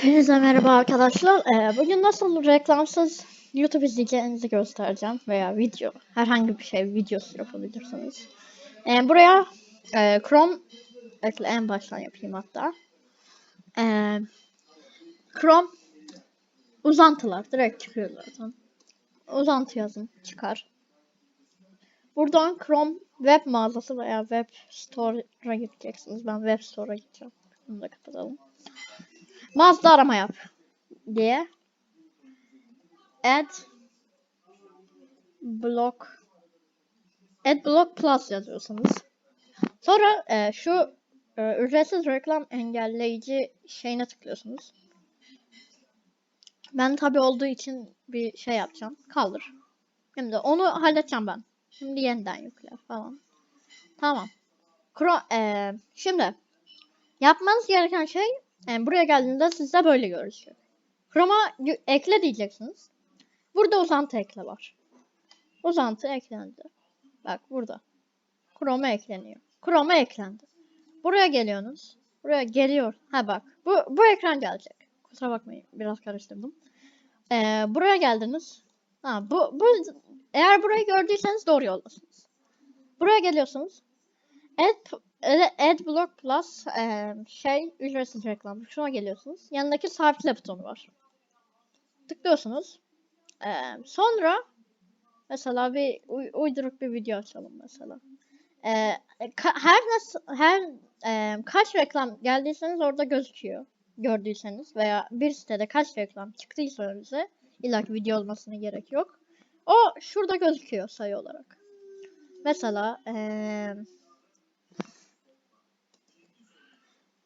Hepinize merhaba arkadaşlar. Ee, bugün nasıl reklamsız YouTube izleyeceğinizi göstereceğim veya video herhangi bir şey videosu yapabilirsiniz. Ee, buraya e, Chrome ekle en baştan yapayım hatta. Ee, Chrome uzantılar direkt çıkıyor zaten. Uzantı yazın çıkar. Buradan Chrome web mağazası veya web store'a gideceksiniz. Ben web store'a gideceğim. Bunu da kapatalım. Mazda arama yap diye add block add block plus yazıyorsunuz. Sonra e, şu e, ücretsiz reklam engelleyici şeyine tıklıyorsunuz. Ben tabi olduğu için bir şey yapacağım. Kaldır. Şimdi onu halledeceğim ben. Şimdi yeniden yükle falan. Tamam. Kro e, şimdi yapmanız gereken şey yani buraya geldiğinde sizde böyle görüşüyor. Chrome'a yü- ekle diyeceksiniz. Burada uzantı ekle var. Uzantı eklendi. Bak burada. Chrome'a ekleniyor. Chrome'a eklendi. Buraya geliyorsunuz. Buraya geliyor. Ha bak. Bu, bu ekran gelecek. Kusura bakmayın. Biraz karıştırdım. Ee, buraya geldiniz. Ha, bu, bu, eğer burayı gördüyseniz doğru yoldasınız. Buraya geliyorsunuz. Add, Ad- Adblock Plus eee, şey ücretsiz reklam. Şuna geliyorsunuz. Yanındaki sabitle butonu var. Tıklıyorsunuz. Eee, sonra mesela bir uy- uyduruk bir video açalım mesela. Ka- her nasıl her eee, kaç reklam geldiyseniz orada gözüküyor. Gördüyseniz veya bir sitede kaç reklam çıktıysa önünüze illa ki video olmasına gerek yok. O şurada gözüküyor sayı olarak. Mesela eee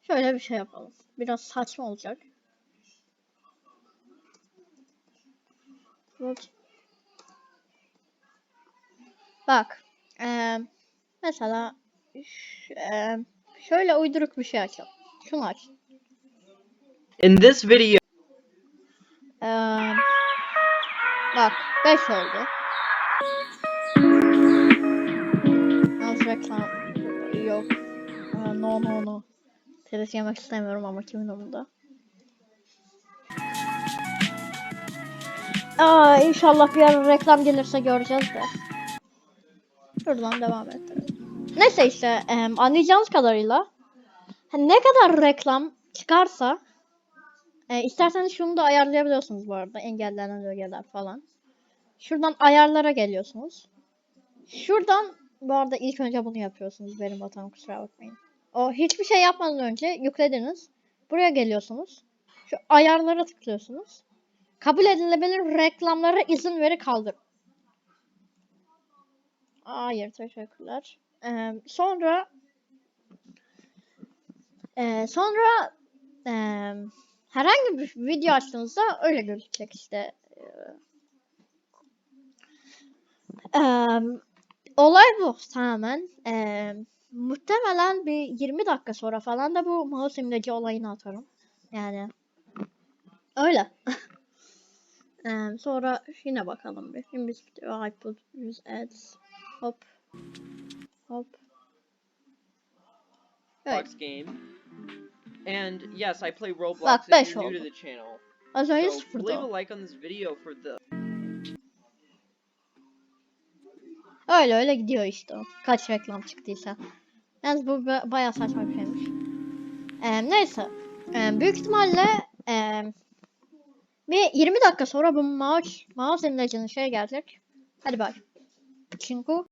Şöyle bir şey yapalım. Biraz saçma olacak. Bak. Bak. eee, mesela eee, şöyle uyduruk bir şey açalım. Şunu aç. In this video, Eee, bak 5 oldu. Az reklam yok. Eee, no no no. Telif yemek istemiyorum ama kimin umurunda. Aa inşallah bir ara reklam gelirse göreceğiz de. Şuradan devam ettirelim. Neyse işte em, anlayacağınız kadarıyla hani ne kadar reklam çıkarsa e, isterseniz şunu da ayarlayabiliyorsunuz bu arada engellenen bölgeler falan. Şuradan ayarlara geliyorsunuz. Şuradan bu arada ilk önce bunu yapıyorsunuz benim vatanım kusura bakmayın. O hiçbir şey yapmadan önce yüklediniz. Buraya geliyorsunuz. Şu ayarlara tıklıyorsunuz. Kabul edilebilir reklamlara izin veri kaldır. Hayır teşekkürler. Ee, sonra ee, sonra ee, herhangi bir video açtığınızda öyle gözükecek işte. Ee, olay bu tamamen. Ee, muhtemelen bir 20 dakika sonra falan da bu mouse imleci olayını atarım. Yani öyle. Ee, sonra yine bakalım bir. Şimdi iPod use ads. Hop. Hop. Evet. Game. And yes, I play Roblox Bak, if you're new to oldu. the channel. Az önce So sıfırdı leave a like on this video for the Öyle öyle gidiyor işte. Kaç reklam çıktıysa. Yalnız bu ba- bayağı saçma bir şeymiş. Ee, neyse. Ee, büyük ihtimalle ee, bir 20 dakika sonra bu mouse, mouse imlecinin şey gelecek. Hadi bak. Çünkü